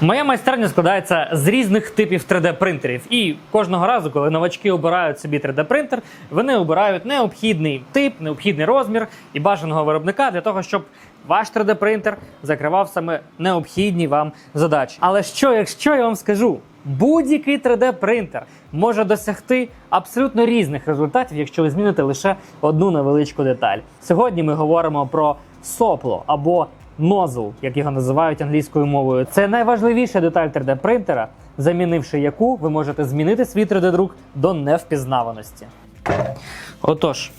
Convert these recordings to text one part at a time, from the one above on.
Моя майстерня складається з різних типів 3D-принтерів. І кожного разу, коли новачки обирають собі 3D-принтер, вони обирають необхідний тип, необхідний розмір і бажаного виробника для того, щоб ваш 3D-принтер закривав саме необхідні вам задачі. Але що, якщо я вам скажу? Будь-який 3D-принтер може досягти абсолютно різних результатів, якщо ви зміните лише одну невеличку деталь. Сьогодні ми говоримо про сопло або нозл, як його називають англійською мовою. Це найважливіша деталь 3D-принтера, замінивши яку ви можете змінити свій 3D-друк до невпізнаваності. Отож,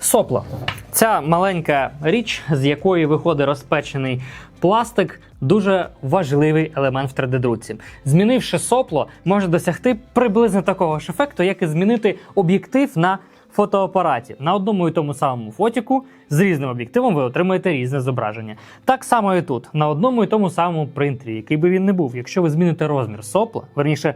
сопло. Ця маленька річ, з якої виходить розпечений пластик, дуже важливий елемент в 3D-друці. Змінивши сопло, може досягти приблизно такого ж ефекту, як і змінити об'єктив на фотоапараті. На одному і тому самому фотіку з різним об'єктивом ви отримаєте різне зображення. Так само і тут, на одному і тому самому принтері, який би він не був, якщо ви зміните розмір сопла, верніше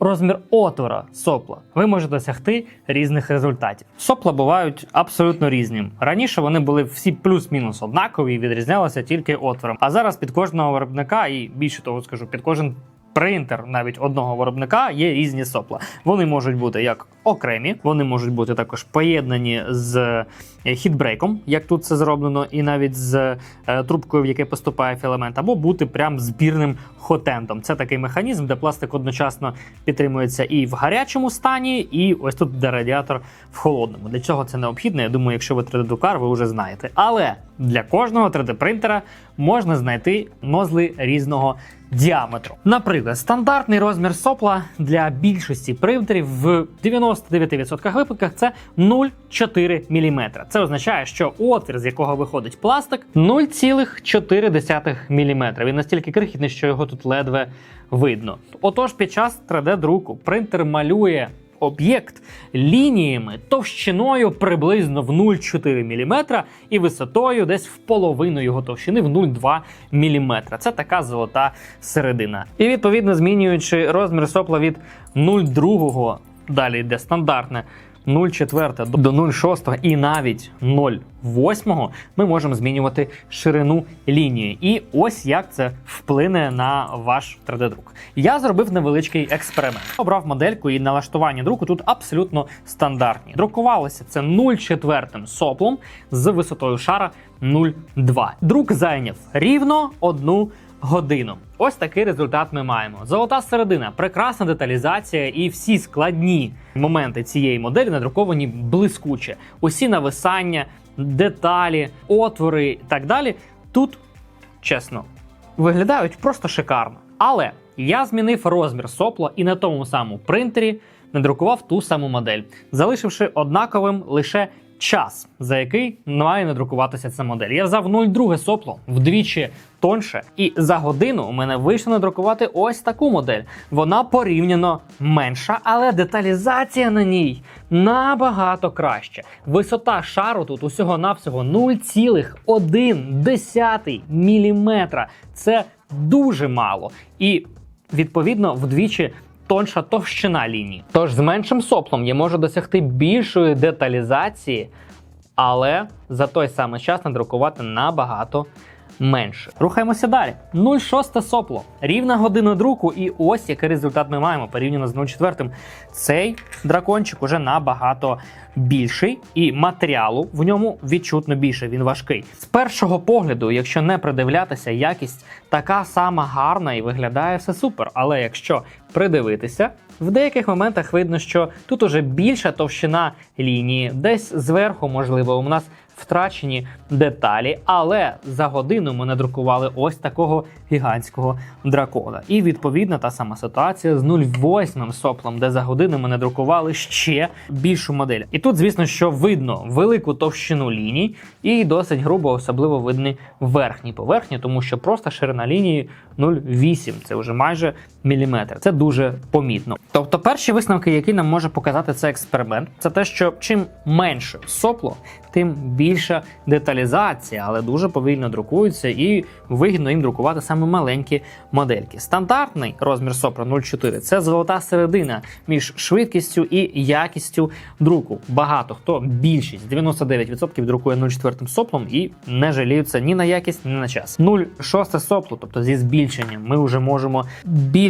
розмір отвора сопла, ви можете досягти різних результатів. Сопла бувають абсолютно різні. Раніше вони були всі плюс-мінус однакові і відрізнялися тільки отвором. А зараз під кожного виробника, і більше того скажу, під кожен принтер навіть одного виробника є різні сопла. Вони можуть бути як окремі, вони можуть бути також поєднані з е, хітбрейком, як тут це зроблено, і навіть з е, трубкою, в яке поступає філамент, або бути прям збірним хотентом. Це такий механізм, де пластик одночасно підтримується і в гарячому стані, і ось тут де радіатор в холодному. Для чого це необхідно? Я думаю, якщо ви 3D-друкар, ви вже знаєте. Але для кожного 3D-принтера можна знайти нозли різного діаметру. Наприклад, стандартний розмір сопла для більшості принтерів в 99% випадках це 0,4 мм. Це означає, що отвір, з якого виходить пластик, 0,4 мм. Він настільки крихітний, що його тут ледве видно. Отож, під час 3D-друку принтер малює об'єкт лініями товщиною приблизно в 0,4 мм і висотою десь в половину його товщини в 0,2 мм. Це така золота середина. І відповідно змінюючи розмір сопла від 0,2, далі йде стандартне. 0,4 до 0,6 і навіть 0,8 ми можемо змінювати ширину лінії. І ось як це вплине на ваш 3D-друк. Я зробив невеличкий експеримент. Обрав модельку і налаштування друку тут абсолютно стандартні. Друкувалося це 0,4 соплом з висотою шара 0,2. Друк зайняв рівно одну годину. Ось такий результат ми маємо. Золота середина, прекрасна деталізація, і всі складні моменти цієї моделі надруковані блискуче. Усі нависання, деталі, отвори і так далі. Тут, чесно, виглядають просто шикарно. Але я змінив розмір сопла і на тому самому принтері надрукував ту саму модель, залишивши однаковим лише час, за який має надрукуватися ця модель. Я взяв 0,2 сопло вдвічі тонше, і за годину у мене вийшло надрукувати ось таку модель. Вона порівняно менша, але деталізація на ній набагато краще. Висота шару тут усього-навсього 0,1 мм. Це дуже мало. І відповідно вдвічі. Тонша товщина лінії. Тож з меншим соплом я можу досягти більшої деталізації, але за той самий час надрукувати набагато менше. Рухаємося далі. 0,6 сопло. Рівна година друку, і ось який результат ми маємо порівняно з 0,4. Цей дракончик уже набагато більший, і матеріалу в ньому відчутно більше. Він важкий. З першого погляду, якщо не придивлятися, якість така сама гарна і виглядає все супер. Але якщо придивитися, в деяких моментах видно, що тут уже більша товщина лінії, десь зверху, можливо, у нас втрачені деталі, але за годину ми надрукували ось такого гігантського дракона. І відповідно та сама ситуація з 0,8 соплом, де за годину ми надрукували ще більшу модель. І тут, звісно, що видно велику товщину ліній, і досить грубо, особливо видні верхні поверхні, тому що просто ширина лінії 0,8. Це вже майже мм. Це дуже помітно. Тобто, перші висновки, які нам може показати цей експеримент, це те, що чим менше сопло, тим більша деталізація, але дуже повільно друкується і вигідно їм друкувати саме маленькі модельки. Стандартний розмір сопла 0,4 це золота середина між швидкістю і якістю друку. Багато хто більшість 99% друкує 0,4 соплом і не жаліються ні на якість, ні на час. 0,6 сопло, тобто зі збільшенням, ми вже можемо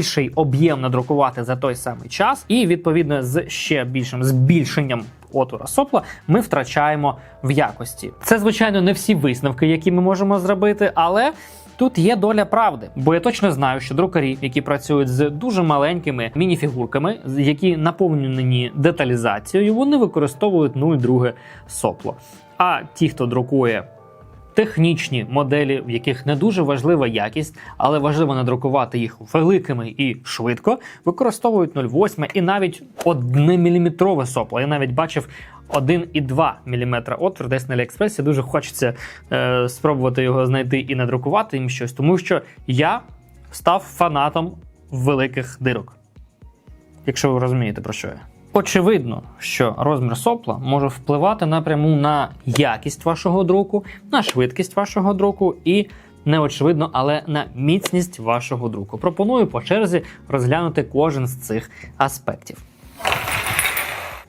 більший об'єм надрукувати за той самий час, і відповідно з ще більшим збільшенням отвора сопла ми втрачаємо в якості. Це звичайно не всі висновки, які ми можемо зробити, але. Тут є доля правди, бо я точно знаю, що друкарі, які працюють з дуже маленькими мініфігурками, які наповнені деталізацією, вони використовують 0,2 сопло. А ті, хто друкує технічні моделі, в яких не дуже важлива якість, але важливо надрукувати їх великими і швидко, використовують 0,8 і навіть 1-мм сопло. Я навіть бачив 1,2 мм отвір десь на Аліекспресі. Дуже хочеться е, спробувати його знайти і надрукувати їм щось, тому що я став фанатом великих дирок. Якщо ви розумієте про що я. Очевидно, що розмір сопла може впливати напряму на якість вашого друку, на швидкість вашого друку і неочевидно, але на міцність вашого друку. Пропоную по черзі розглянути кожен з цих аспектів.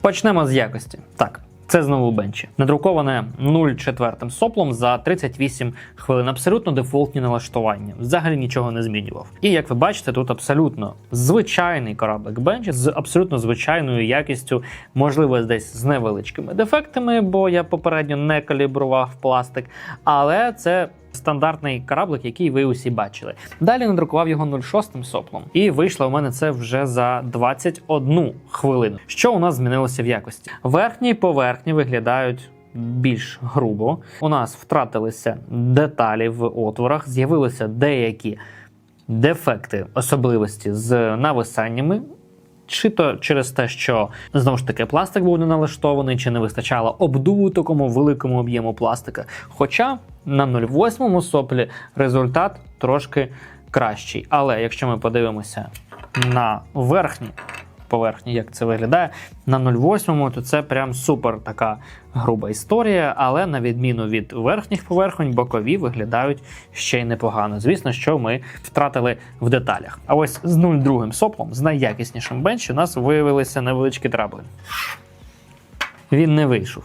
Почнемо з якості. Так, це знову бенчі. Надруковане 0,4 соплом за 38 хвилин. Абсолютно дефолтні налаштування. Взагалі нічого не змінював. І як ви бачите, тут абсолютно звичайний кораблик бенч з абсолютно звичайною якістю, можливо, десь з невеличкими дефектами, бо я попередньо не калібрував пластик. Але це. Стандартний кораблик, який ви усі бачили. Далі надрукував його 0,6 соплом, і вийшло у мене це вже за 21 хвилину. Що у нас змінилося в якості? Верхні поверхні виглядають більш грубо. У нас втратилися деталі в отворах, з'явилися деякі дефекти, особливості з нависаннями. Чи то через те, що знову ж таки пластик був не налаштований, чи не вистачало обдуву такому великому об'єму пластика. Хоча на 0,8 соплі результат трошки кращий. Але якщо ми подивимося на верхні поверхні, як це виглядає, на 0,8, то це прям супер така груба історія. Але на відміну від верхніх поверхонь, бокові виглядають ще й непогано. Звісно, що ми втратили в деталях. А ось з 0,2 соплом, з найякіснішим бенч, у нас виявилися невеличкі трабли. Він не вийшов.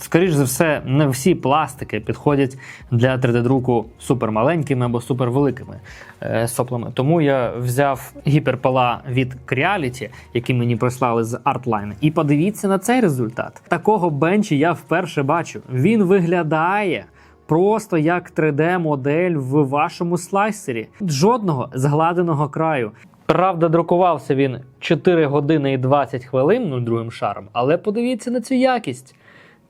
Скоріш за все, не всі пластики підходять для 3D-друку супермаленькими або супервеликими е, соплами. Тому я взяв гіперпола від Creality, який мені прислали з Artline. І подивіться на цей результат. Такого бенчі я вперше бачу. Він виглядає. Просто як 3D-модель в вашому слайсері. Жодного згладеного краю. Правда, друкувався він 4 години і 20 хвилин ну, другим шаром, але подивіться на цю якість.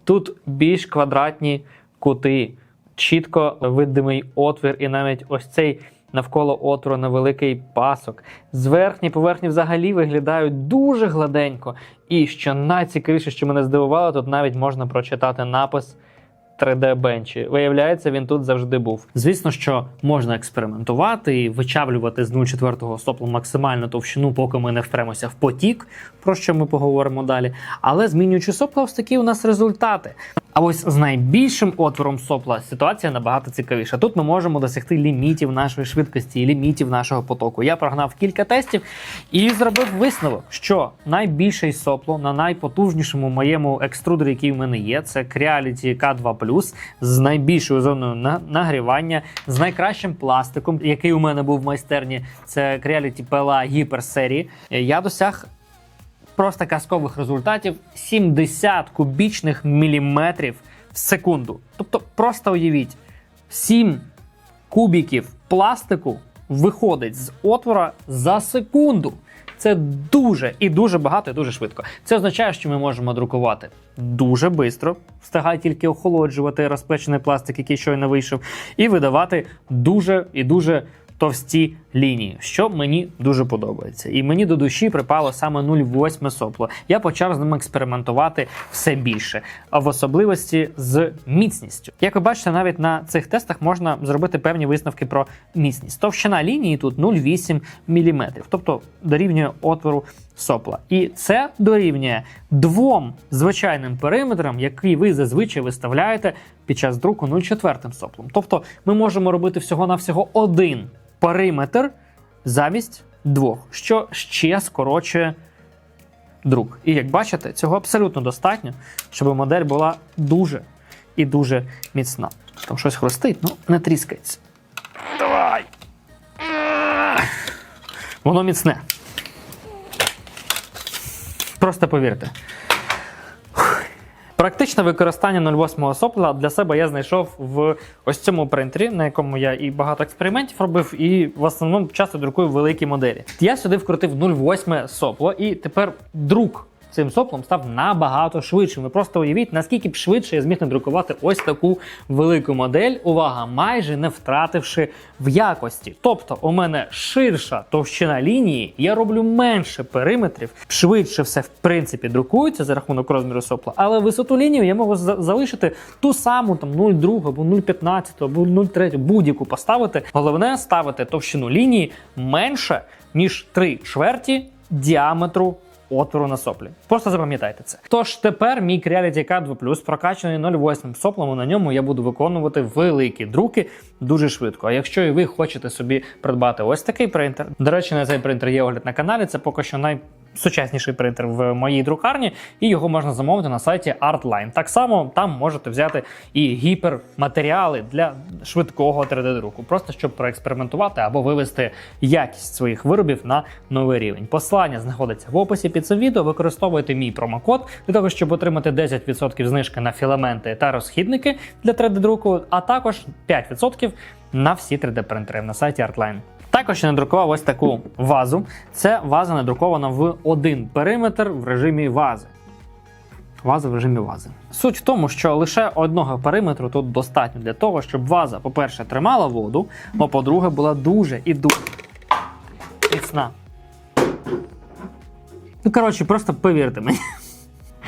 Тут більш квадратні кути, чітко видимий отвір, і навіть ось цей навколо отвору невеликий пасок. З верхні поверхні взагалі виглядають дуже гладенько. І що найцікавіше, що мене здивувало, тут навіть можна прочитати напис 3D бенчі. Виявляється, він тут завжди був. Звісно, що можна експериментувати і вичавлювати з 0,4 соплу максимальну товщину, поки ми не впремося в потік, про що ми поговоримо далі. Але змінюючи сопла, ось такі у нас результати. А ось з найбільшим отвором сопла ситуація набагато цікавіша. Тут ми можемо досягти лімітів нашої швидкості і лімітів нашого потоку. Я прогнав кілька тестів і зробив висновок, що найбільше сопло на найпотужнішому моєму екструдері, який в мене є, це Creality K2 з найбільшою зоною нагрівання, з найкращим пластиком, який у мене був в майстерні. Це Creality PLA Hyper серії. Я досяг просто казкових результатів 70 кубічних міліметрів в секунду. Тобто, просто уявіть, 7 кубіків пластику виходить з отвора за секунду. Це дуже і дуже багато, і дуже швидко. Це означає, що ми можемо друкувати дуже швидко, встигає тільки охолоджувати розпечений пластик, який щойно вийшов, і видавати дуже і дуже товсті лінії, що мені дуже подобається. І мені до душі припало саме 0,8 сопло. Я почав з ним експериментувати все більше, а в особливості з міцністю. Як ви бачите, навіть на цих тестах можна зробити певні висновки про міцність. Товщина лінії тут 0,8 мм, тобто дорівнює отвору сопла. І це дорівнює двом звичайним периметрам, які ви зазвичай виставляєте під час друку 0,4 соплом. Тобто ми можемо робити всього-навсього один периметр замість двох, що ще скорочує друк. І як бачите, цього абсолютно достатньо, щоб модель була дуже і дуже міцна. Там щось хрустить, ну не тріскається. Давай. Воно міцне. Просто повірте. Практичне використання 08 сопла для себе я знайшов в ось цьому принтері, на якому я і багато експериментів робив, і в основному часто друкую великі моделі. Я сюди вкрутив 08 сопло, і тепер друк цим соплом став набагато швидшим. Ви просто уявіть, наскільки б швидше я зміг надрукувати ось таку велику модель. Увага, майже не втративши в якості. Тобто, у мене ширша товщина лінії, я роблю менше периметрів, швидше все в принципі друкується за рахунок розміру сопла, але висоту лінію я можу залишити ту саму там 0,2 або 0,15 або 0,3, будь-яку поставити. Головне ставити товщину лінії менше ніж 3 чверті діаметру отвору на соплі. Просто запам'ятайте це. Тож тепер мій Creality K 2 Plus прокачаний 0,8 соплом, на ньому я буду виконувати великі друки дуже швидко. А якщо і ви хочете собі придбати ось такий принтер, до речі, на цей принтер є огляд на каналі. Це поки що найсучасніший принтер в моїй друкарні, і його можна замовити на сайті Artline. Так само там можете взяти і гіперматеріали для швидкого 3D-друку, просто щоб проекспериментувати або вивести якість своїх виробів на новий рівень. Посилання знаходиться в описі під цим відео. Використовуйте мій промокод для того, щоб отримати 10% знижки на філаменти та розхідники для 3D-друку, а також 5% на всі 3D-принтери на сайті Artline. Також я надрукував ось таку вазу. Це ваза надрукована в один периметр в режимі вази. Ваза в режимі вази. Суть в тому, що лише одного периметру тут достатньо для того, щоб ваза, по-перше, тримала воду, а по-друге, була дуже і дуже міцна. Ну, коротше, просто повірте мені.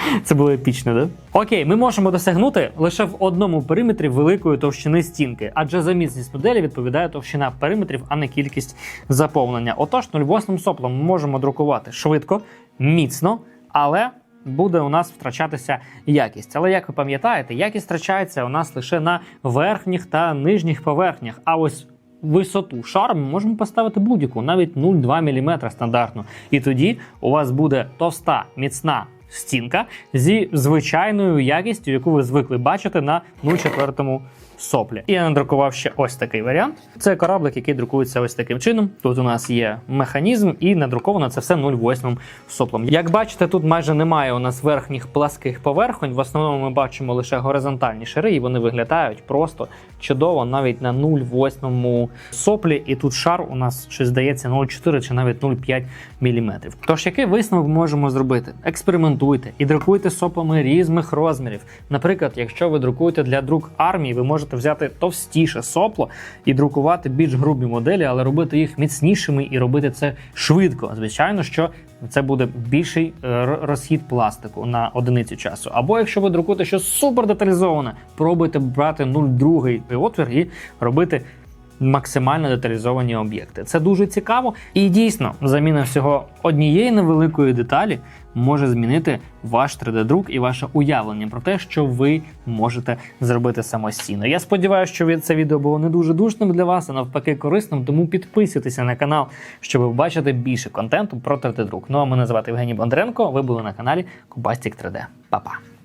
Це було епічно, да? Окей, ми можемо досягнути лише в одному периметрі великої товщини стінки, адже за міцність моделі відповідає товщина периметрів, а не кількість заповнення. Отож, 0,8 соплом ми можемо друкувати швидко, міцно, але буде у нас втрачатися якість. Але як ви пам'ятаєте, якість втрачається у нас лише на верхніх та нижніх поверхнях. А ось висоту шар ми можемо поставити будь-яку, навіть 0,2 мм стандартну. І тоді у вас буде товста, міцна стінка зі звичайною якістю, яку ви звикли бачити на 0,4 соплі. І я надрукував ще ось такий варіант. Це кораблик, який друкується ось таким чином. Тут у нас є механізм, і надруковано це все 0,8 соплом. Як бачите, тут майже немає у нас верхніх пласких поверхонь. В основному ми бачимо лише горизонтальні шари, і вони виглядають просто чудово, навіть на 0,8 соплі. І тут шар у нас щось здається 0,4 чи навіть 0,5 мм. Тож який висновок можемо зробити? Експериментуйте і друкуйте соплами різних розмірів. Наприклад, якщо ви друкуєте для друк армії, ви можете взяти товстіше сопло і друкувати більш грубі моделі, але робити їх міцнішими і робити це швидко. Звичайно, що це буде більший е, розхід пластику на одиницю часу. Або якщо ви друкуєте щось супер деталізоване, пробуйте брати 0,2 отвір і робити максимально деталізовані об'єкти. Це дуже цікаво. І дійсно, заміна всього однієї невеликої деталі може змінити ваш 3D-друк і ваше уявлення про те, що ви можете зробити самостійно. Я сподіваюся, що це відео було не дуже душним для вас, а навпаки корисним. Тому підписуйтеся на канал, щоб бачити більше контенту про 3D-друк. Ну а мене звати Євгеній Бондренко. Ви були на каналі Кубастік 3D. Па-па!